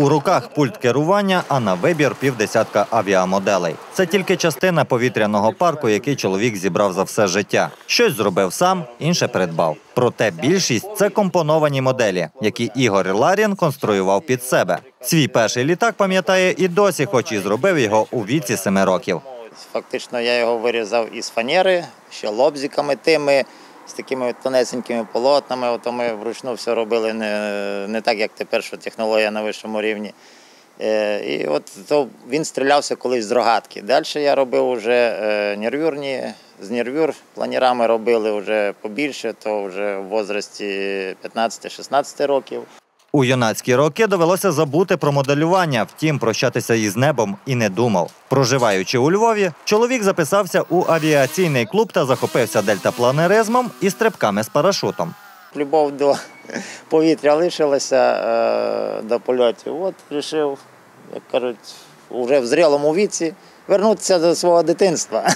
У руках пульт керування, а на вибір півдесятка авіамоделей. Це тільки частина повітряного парку, який чоловік зібрав за все життя. Щось зробив сам, інше придбав. Проте більшість це компоновані моделі, які Ігор Ларін конструював під себе. Свій перший літак пам'ятає і досі, хоч і зробив його у віці семи років. Фактично я його вирізав із фанери, ще лобзиками тими, з такими тонесенькими полотнами. Ото ми вручну все робили не, не так, як тепер, що технологія на вищому рівні. Е, і от то він стрілявся колись з рогатки. Далі я робив вже е, нервюрні, з нервюр планірами робили вже побільше, то вже в возрасті 15-16 років. У юнацькі роки довелося забути про моделювання, втім, прощатися із небом і не думав. Проживаючи у Львові, чоловік записався у авіаційний клуб та захопився дельтапланеризмом і стрибками з парашутом. Любов до повітря лишилася е, до польотів. От вирішив, як кажуть, вже в зрілому віці вернутися до свого дитинства.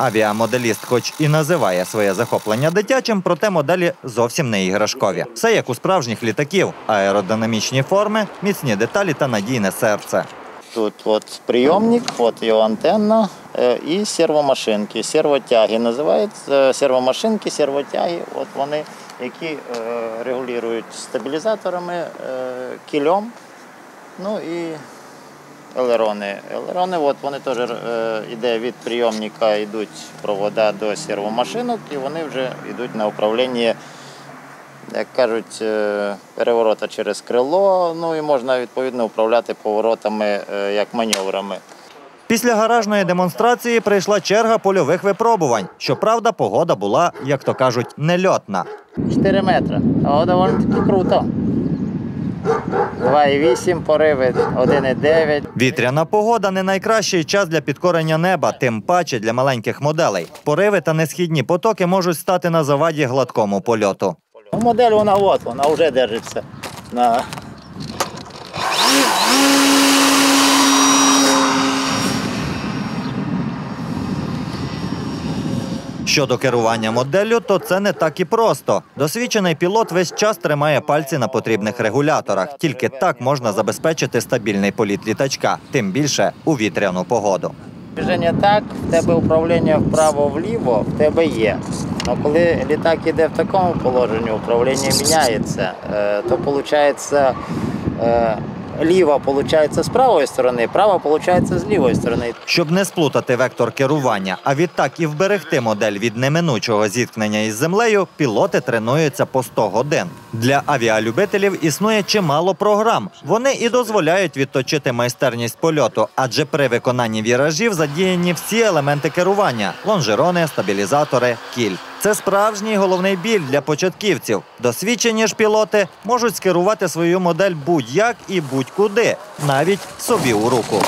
Авіамоделіст, хоч і називає своє захоплення дитячим, проте моделі зовсім не іграшкові. Все як у справжніх літаків: аеродинамічні форми, міцні деталі та надійне серце. Тут от прийомник, от його антенна е, і сервомашинки. Сервотяги називаються е, сервомашинки, сервотяги. От вони, які е, регулюють стабілізаторами, кільом. Ну і елерони. Елерони, от вони теж е, іде від прийомника, йдуть провода до сервомашинок, і вони вже йдуть на управління, як кажуть, е, переворота через крило. Ну і можна відповідно управляти поворотами е, як маневрами. Після гаражної демонстрації прийшла черга польових випробувань. Щоправда, погода була, як то кажуть, нельотна. 4 метри. Але доволі таки круто. 2,8 пориви, 1,9. Вітряна погода не найкращий час для підкорення неба, тим паче для маленьких моделей. Пориви та несхідні потоки можуть стати на заваді гладкому польоту. Ну, Модель вона от, вона вже держиться на Щодо керування моделлю, то це не так і просто. Досвідчений пілот весь час тримає пальці на потрібних регуляторах. Тільки так можна забезпечити стабільний політ літачка, тим більше у вітряну погоду. Движення так, в тебе управління вправо-вліво, в тебе є. Але коли літак іде в такому положенні, управління міняється, е, то виходить, ліва виходить з правої сторони, права виходить з лівої сторони. Щоб не сплутати вектор керування, а відтак і вберегти модель від неминучого зіткнення із землею, пілоти тренуються по 100 годин. Для авіалюбителів існує чимало програм. Вони і дозволяють відточити майстерність польоту, адже при виконанні віражів задіяні всі елементи керування: лонжерони, стабілізатори, кіль. Це справжній головний біль для початківців. Досвідчені ж пілоти можуть скерувати свою модель будь-як і будь-куди, навіть собі у руку.